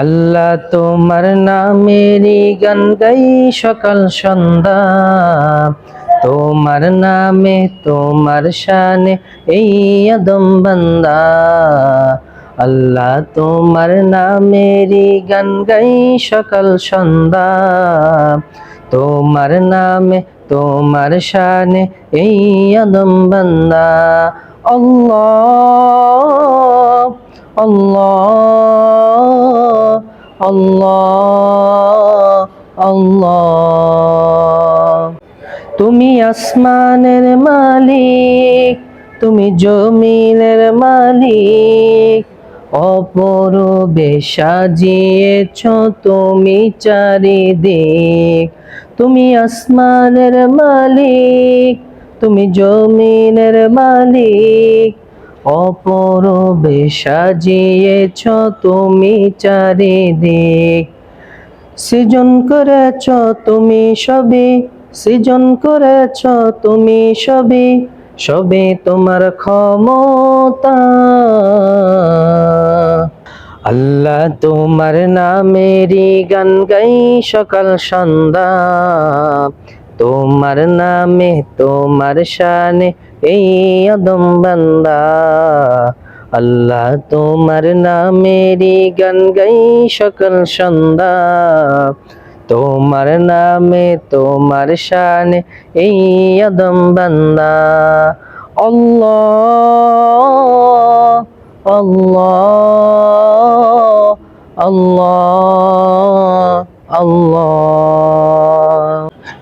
আল্লাহ তোমার নামেরই গান গাই সকাল সন্ধ্যা। তোমার নামে তোমার শানে এই আদম বান্দা। আল্লাহ তোমার নামেরই গান গাই সকাল সন্ধ্যা। তোমার নামে তোমার শানে এই আদম বান্দা। আল্লাহ আল্লাহ। আল্লাহ আল্লাহ। তুমি আসমানের মালিক, তুমি জমিনের মালিক। অপরবে সাজিয়েছ তুমি চারিদিক। তুমি আসমানের মালিক, তুমি জমিনের মালিক। অপরবে সাজিয়েছ তুমি চারিদিক। সৃজন করেছ তুমি সবে সৃজন করেছ তুমি সবে সবে তোমার ক্ষমতা। আল্লাহ তোমার নামেরই গান গাই সকাল সন্ধ্যা। তোমার নামে, তোমার শানে এই আদম বান্দা। আল্লাহ তোমার নামেরই গান গাই সকাল সন্ধ্যা। তোমার নামে, তোমার শানে এই আদম বান্দা। আল্লাহ আল্লাহ আল্লাহ আল্লাহ।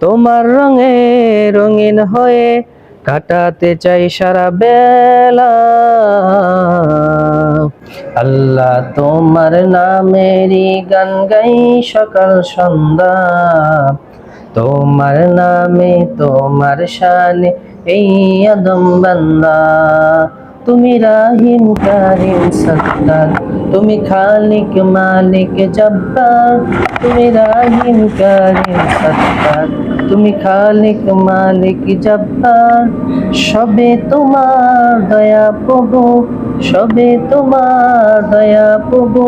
তোমার রঙে রঙিন হয়ে কাটাতে চাই সারা বেলা। আল্লাহ তোমার নামেরই গান গাই সকাল, সন্ধ্যা। তোমার নামে, তোমার শানে এই আদম বান্দা। তুমি রাহিম কারিম সত্তার তুমি খালিক মালিক জব্বার তুমি রাহিম কারিম সত্তার তুমি খালিক মালিক জব্বার সবে তোমার দয়া প্রভু সবে তোমার দয়া প্রভু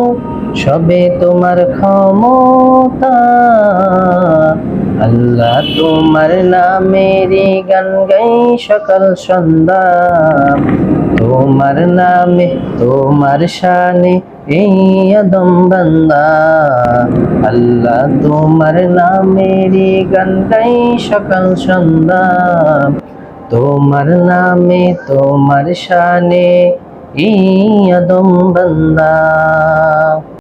সবে তোমার ক্ষমতা আল্লাহ তোমার নামেরই গান গাই সকাল সন্ধ্যা তোমার নামে, তোমার শানে এই আদম বান্দা। আল্লাহ তোমার নামেরই গান গাই সকাল সন্ধ্যা। তোমার নামে, তোমার শানে এই আদম বান্দা।